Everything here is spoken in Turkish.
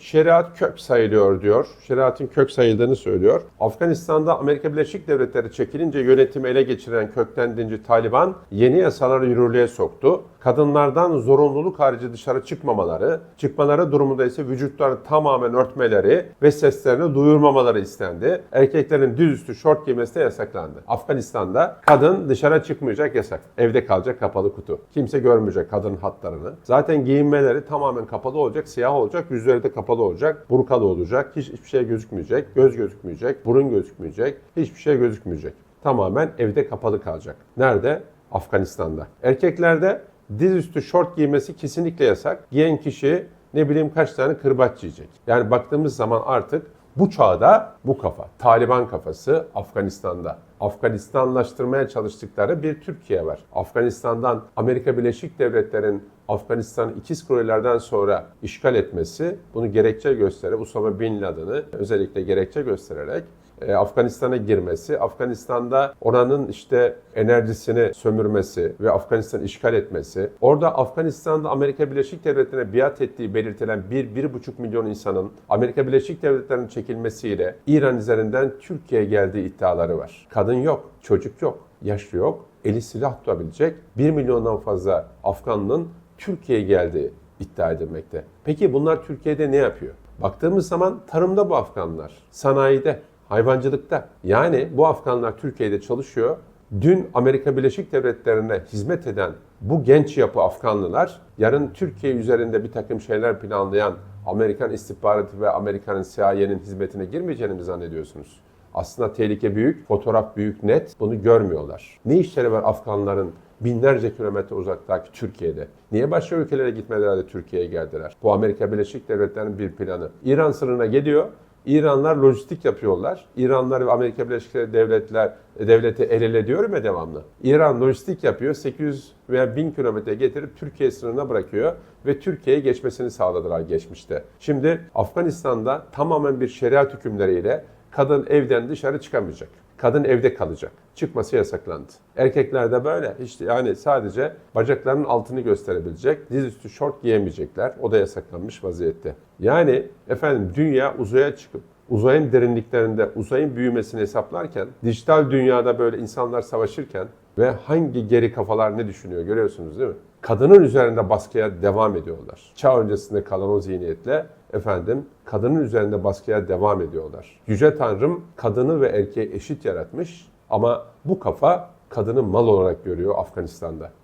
Şeriat kök sayılıyor diyor. Şeriatın kök sayıldığını söylüyor. Afganistan'da Amerika Birleşik Devletleri çekilince yönetimi ele geçiren kökten dinci Taliban yeni yasaları yürürlüğe soktu. Kadınlardan zorunluluk harici dışarı çıkmamaları, çıkmaları durumunda ise vücutlarını tamamen örtmeleri ve seslerini duyurmamaları istendi. Erkeklerin düzüstü şort giymesi de yasaklandı. Afganistan'da kadın dışarı çıkmayacak yasak. Evde kalacak kapalı kutu. Kimse görmeyecek kadın hatlarını. Zaten giyinmeleri tamamen kapalı olacak, siyah olacak, yüzleri de kapalı olacak, burka olacak, hiç hiçbir şey gözükmeyecek, göz gözükmeyecek, burun gözükmeyecek, hiçbir şey gözükmeyecek. Tamamen evde kapalı kalacak. Nerede? Afganistan'da. Erkeklerde dizüstü şort giymesi kesinlikle yasak. Giyen kişi ne bileyim kaç tane kırbaç yiyecek. Yani baktığımız zaman artık bu çağda bu kafa, Taliban kafası Afganistan'da. Afganistanlaştırmaya çalıştıkları bir Türkiye var. Afganistan'dan Amerika Birleşik Devletleri'nin Afganistan'ı ikiz kulelerden sonra işgal etmesi, bunu gerekçe göstererek, Usama Bin Laden'ı özellikle gerekçe göstererek e, Afganistan'a girmesi, Afganistan'da oranın işte enerjisini sömürmesi ve Afganistan'ı işgal etmesi, orada Afganistan'da Amerika Birleşik Devletleri'ne biat ettiği belirtilen 1-1,5 milyon insanın Amerika Birleşik Devletleri'nin çekilmesiyle İran üzerinden Türkiye'ye geldiği iddiaları var. Kadın yok, çocuk yok, yaşlı yok, eli silah tutabilecek 1 milyondan fazla Afganlının Türkiye'ye geldiği iddia edilmekte. Peki bunlar Türkiye'de ne yapıyor? Baktığımız zaman tarımda bu Afganlar, sanayide, hayvancılıkta. Yani bu Afganlar Türkiye'de çalışıyor. Dün Amerika Birleşik Devletleri'ne hizmet eden bu genç yapı Afganlılar yarın Türkiye üzerinde bir takım şeyler planlayan Amerikan istihbaratı ve Amerika'nın CIA'nin hizmetine girmeyeceğini mi zannediyorsunuz? Aslında tehlike büyük, fotoğraf büyük, net. Bunu görmüyorlar. Ne işleri var Afganların binlerce kilometre uzaktaki Türkiye'de? Niye başka ülkelere gitmeleri de Türkiye'ye geldiler? Bu Amerika Birleşik Devletleri'nin bir planı. İran sınırına geliyor, İranlar lojistik yapıyorlar. İranlar ve Amerika Birleşik Devletler devleti el ele diyorum ya devamlı. İran lojistik yapıyor. 800 veya 1000 kilometre getirip Türkiye sınırına bırakıyor ve Türkiye'ye geçmesini sağladılar geçmişte. Şimdi Afganistan'da tamamen bir şeriat hükümleriyle kadın evden dışarı çıkamayacak. Kadın evde kalacak. Çıkması yasaklandı. Erkekler de böyle. İşte yani sadece bacaklarının altını gösterebilecek, dizüstü şort giyemeyecekler. O da yasaklanmış vaziyette. Yani efendim dünya uzaya çıkıp uzayın derinliklerinde uzayın büyümesini hesaplarken, dijital dünyada böyle insanlar savaşırken ve hangi geri kafalar ne düşünüyor görüyorsunuz değil mi? Kadının üzerinde baskıya devam ediyorlar. Çağ öncesinde kalan o zihniyetle efendim kadının üzerinde baskıya devam ediyorlar. Yüce Tanrım kadını ve erkeği eşit yaratmış ama bu kafa kadını mal olarak görüyor Afganistan'da.